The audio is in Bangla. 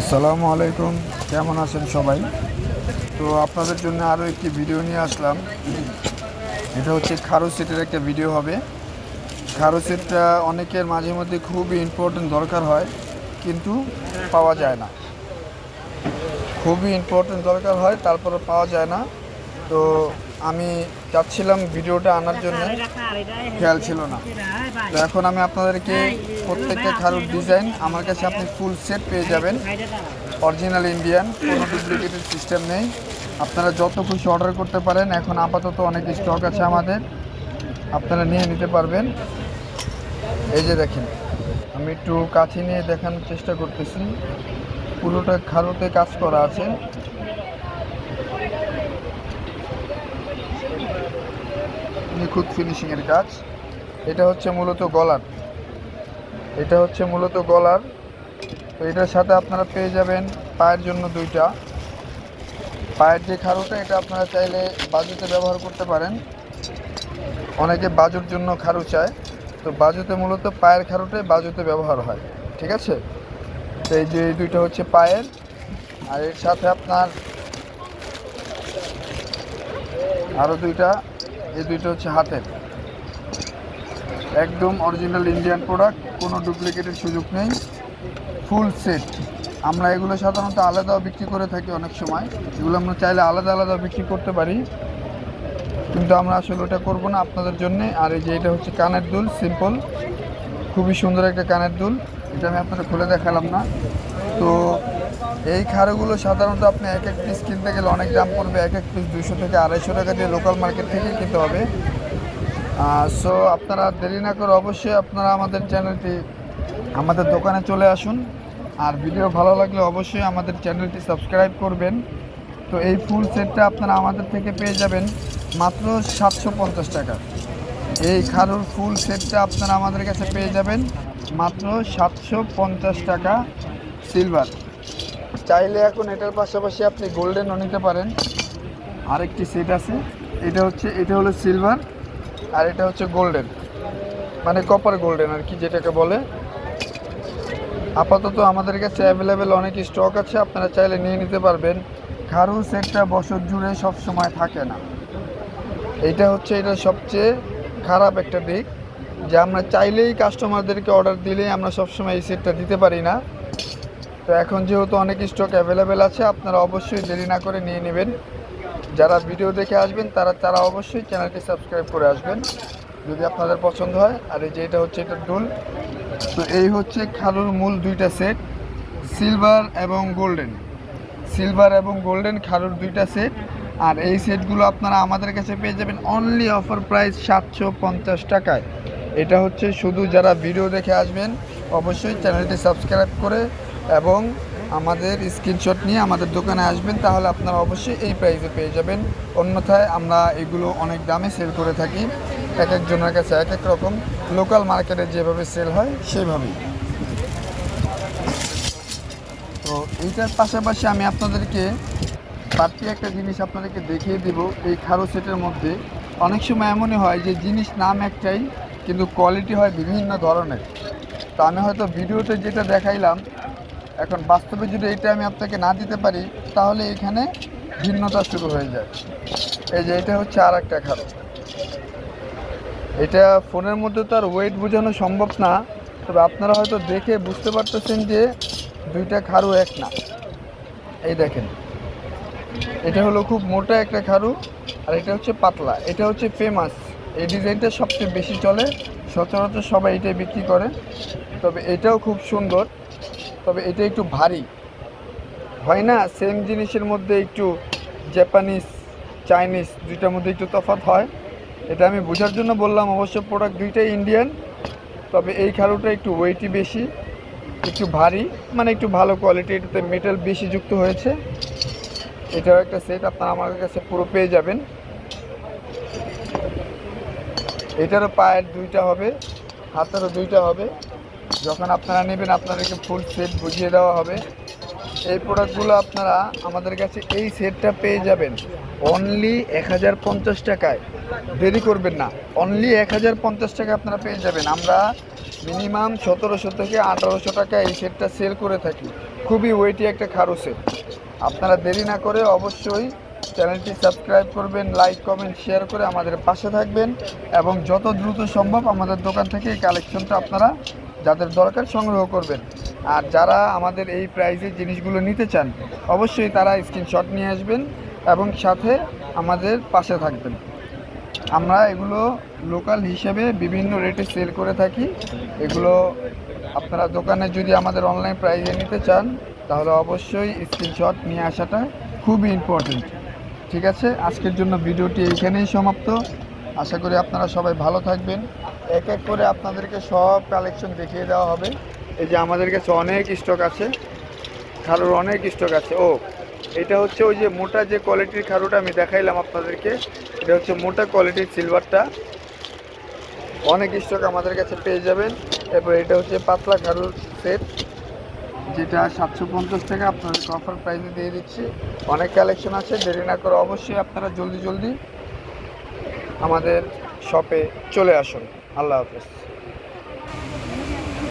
আসসালামু আলাইকুম। কেমন আছেন সবাই? তো আপনাদের জন্য আরও একটি ভিডিও নিয়ে আসলাম। এটা হচ্ছে খারো সেটের একটা ভিডিও হবে। খারো সেটটা অনেকের মাঝে মধ্যে খুবই ইম্পর্টেন্ট দরকার হয়, কিন্তু পাওয়া যায় না। খুবই ইম্পর্টেন্ট দরকার হয় তারপরে পাওয়া যায় না। তো আমি চাচ্ছিলাম ভিডিওটা আনার জন্য। খেয়াল ছিল না। তো এখন আমি আপনাদেরকে প্রত্যেকটা খারুর ডিজাইন, আমার কাছে আপনি ফুল সেট পেয়ে যাবেন। অরিজিনাল ইন্ডিয়ান কোনো ডুপ্লিকেটের সিস্টেম নেই। আপনারা যত খুশি অর্ডার করতে পারেন, এখন আপাতত অনেক স্টক আছে আমাদের। আপনারা নিয়ে নিতে পারবেন। এই যে দেখেন, আমি একটু কাছে নিয়ে দেখানোর চেষ্টা করতেছি। পুরোটা খারুতে কাজ করা আছে। নিখুঁত ফিনিশিংয়ের কাজ। এটা হচ্ছে মূলত গলার। এটা হচ্ছে মূলত গলার। তো এটার সাথে আপনারা পেয়ে যাবেন পায়ের জন্য দুইটা। পায়ের যে খারুটা, এটা আপনারা চাইলে বাজুতে ব্যবহার করতে পারেন। অনেকে বাজুর জন্য খারু চায়। তো বাজুতে মূলত পায়ের খারুটাই বাজুতে ব্যবহার হয়। ঠিক আছে? তো এই যে দুইটা হচ্ছে পায়ের। আর এর সাথে আপনার আরও দুইটা এই দুইটা হচ্ছে হাতের একদম অরিজিনাল ইন্ডিয়ান প্রোডাক্ট কোনো ডুপ্লিকেটের সুযোগ নেই। ফুল সেট আমরা এগুলো সাধারণত আলাদাও বিক্রি করে থাকি অনেক সময়। এগুলো আমরা চাইলে আলাদা আলাদা বিক্রি করতে পারি। কিন্তু আমরা আসলে ওটা করব না আপনাদের জন্যে। আর এই যে এটা হচ্ছে কানের দুল সিম্পল খুবই সুন্দর একটা কানের দুল। এটা আমি আপনাদের খুলে দেখালাম না। তো এই খাড়গুলো সাধারণত আপনি এক এক পিস কিনতে গেলে অনেক দাম পড়বে, এক এক পিস দুশো থেকে আড়াইশো টাকা দিয়ে লোকাল মার্কেট থেকে কিনতে হবে। সো আপনারা দেরি না করে অবশ্যই আপনারা আমাদের চ্যানেলটি আমাদের দোকানে চলে আসুন। আর ভিডিও ভালো লাগলে অবশ্যই আমাদের চ্যানেলটি সাবস্ক্রাইব করবেন। তো এই ফুল সেটটা আপনারা আমাদের থেকে পেয়ে যাবেন মাত্র সাতশো পঞ্চাশ টাকা। এই খারুর ফুল সেটটা আপনারা আমাদের কাছে পেয়ে যাবেন। মাত্র সাতশো পঞ্চাশ টাকা সিলভার চাইলে এখন এটার পাশাপাশি আপনি গোল্ডেনও নিতে পারেন। আরেকটি সেট আছে। এটা হচ্ছে, এটা হলো সিলভার আর এটা হচ্ছে গোল্ডেন মানে কপার গোল্ডেন আর কি যেটাকে বলে। আপাতত আমাদের কাছে অ্যাভেলেবেল অনেক স্টক আছে, আপনারা চাইলে নিয়ে নিতে পারবেন। খারু সেটটা বছর জুড়ে সব সময় থাকে না। এটা হচ্ছে, এটা সবচেয়ে খারাপ একটা দিক। যে আমরা চাইলেই কাস্টমারদেরকে অর্ডার দিলেই আমরা সবসময় এই সেটটা দিতে পারি না। তো এখন যেহেতু অনেক স্টক অ্যাভেলেবেল আছে, আপনারা অবশ্যই দেরি না করে নিয়ে নেবেন। যারা ভিডিও দেখে আসবেন, তারা তারা অবশ্যই চ্যানেলটি সাবস্ক্রাইব করে আসবেন, যদি আপনাদের পছন্দ হয়। আর এই যে এটা হচ্ছে এটা ডুল তো এই হচ্ছে খালুর মূল দুইটা সেট সিলভার এবং গোল্ডেন সিলভার এবং গোল্ডেন খালুর দুইটা সেট আর এই সেটগুলো আপনারা আমাদের কাছে পেয়ে যাবেন অনলি অফার প্রাইস সাতশো পঞ্চাশ টাকায়। এটা হচ্ছে শুধু যারা ভিডিও দেখে আসবেন, অবশ্যই চ্যানেলটি সাবস্ক্রাইব করে এবং আমাদের স্ক্রিনশট নিয়ে আমাদের দোকানে আসবেন, তাহলে আপনারা অবশ্যই এই প্রাইসে পেয়ে যাবেন। অন্যথায় আমরা এগুলো অনেক দামে সেল করে থাকি। এক একজনের কাছে এক এক রকম। লোকাল মার্কেটে যেভাবে সেল হয়, সেভাবেই। তো এইটার পাশাপাশি আমি আপনাদেরকে বাড়তি একটা জিনিস আপনাদেরকে দেখিয়ে দিব। এই খারো সেটের মধ্যে অনেক সময় এমনই হয় যে জিনিস নাম একটাই কিন্তু কোয়ালিটি হয় বিভিন্ন ধরনের। তো আমি হয়তো ভিডিওতে যেটা দেখাইলাম, এখন বাস্তবে যদি এইটা আমি আপনাকে না দিতে পারি, তাহলে এখানে ভিন্নতা শুরু হয়ে যায়। এই যে এটা হচ্ছে আর একটা খারো এটা ফোনের মধ্যে তো আর ওয়েট বোঝানো সম্ভব না, তবে আপনারা হয়তো দেখে বুঝতে পারতেছেন যে দুইটা খারু এক না। এই দেখেন। এটা হলো খুব মোটা একটা খারু, আর এটা হচ্ছে পাতলা। এটা হচ্ছে ফেমাস এই ডিজাইনটা সবচেয়ে বেশি চলে। সচরাচর সবাই এটাই বিক্রি করে। তবে এটাও খুব সুন্দর। তবে এটা একটু ভারী। হয় না? সেম জিনিসের মধ্যে একটু জাপানিজ চাইনিজ দুইটার মধ্যে একটু তফাৎ হয়। এটা আমি বোঝার জন্য বললাম, অবশ্য প্রোডাক্ট দুইটাই ইন্ডিয়ান তবে এই খালুটা একটু ওয়েটই বেশি, একটু ভারী মানে একটু ভালো কোয়ালিটি এটাতে মেটাল বেশি যুক্ত হয়েছে। এটাও একটা সেট আপনারা আমার কাছে পুরো পেয়ে যাবেন। এটারও পায়ের দুইটা হবে, হাতেরও দুইটা হবে। যখন আপনারা নেবেন, আপনাদেরকে ফুল সেট বুঝিয়ে দেওয়া হবে। এই প্রোডাক্টগুলো আপনারা আমাদের কাছে এই সেটটা পেয়ে যাবেন অনলি এক হাজার পঞ্চাশ টাকায়। দেরি করবেন না অনলি এক হাজার পঞ্চাশ টাকা আপনারা পেয়ে যাবেন। আমরা মিনিমাম সতেরোশো থেকে আঠারোশো টাকা এই সেটটা সেল করে থাকি। খুবই ওয়েটি একটা খারু সেট আপনারা দেরি না করে অবশ্যই চ্যানেলটি সাবস্ক্রাইব করবেন, লাইক, কমেন্ট শেয়ার করে আমাদের পাশে থাকবেন এবং যত দ্রুত সম্ভব আমাদের দোকান থেকে এই কালেকশনটা আপনারা যাদের দরকার সংগ্রহ করবেন। আর যারা আমাদের এই প্রাইজের জিনিসগুলো নিতে চান, অবশ্যই তারা স্ক্রিনশট নিয়ে আসবেন এবং সাথে আমাদের পাশে থাকবেন। আমরা এগুলো লোকাল হিসেবে বিভিন্ন রেটে সেল করে থাকি। এগুলো আপনারা দোকানে যদি আমাদের অনলাইন প্রাইজে নিতে চান, তাহলে অবশ্যই স্ক্রিনশট নিয়ে আসাটা খুবই ইম্পর্টেন্ট ঠিক আছে? আজকের জন্য ভিডিওটি এইখানেই সমাপ্ত। আশা করি আপনারা সবাই ভালো থাকবেন। এক এক করে আপনাদেরকে সব কালেকশন দেখিয়ে দেওয়া হবে। এই যে আমাদের কাছে অনেক স্টক আছে। খারুর অনেক স্টক আছে। ও, এটা হচ্ছে ওই যে মোটা যে কোয়ালিটির খারুটা আমি দেখাইলাম আপনাদেরকে। এটা হচ্ছে মোটা কোয়ালিটির সিলভারটা অনেক স্টক আমাদের কাছে পেয়ে যাবেন। এরপর এটা হচ্ছে পাতলা খারুর সেট যেটা সাতশো পঞ্চাশ টাকা আপনাদেরকে অফার প্রাইসে দিয়ে দিচ্ছি। অনেক কালেকশন আছে, দেরি না করে অবশ্যই আপনারা জলদি জলদি আমাদের শপে চলে আসুন। আল্লাহ হাফেজ।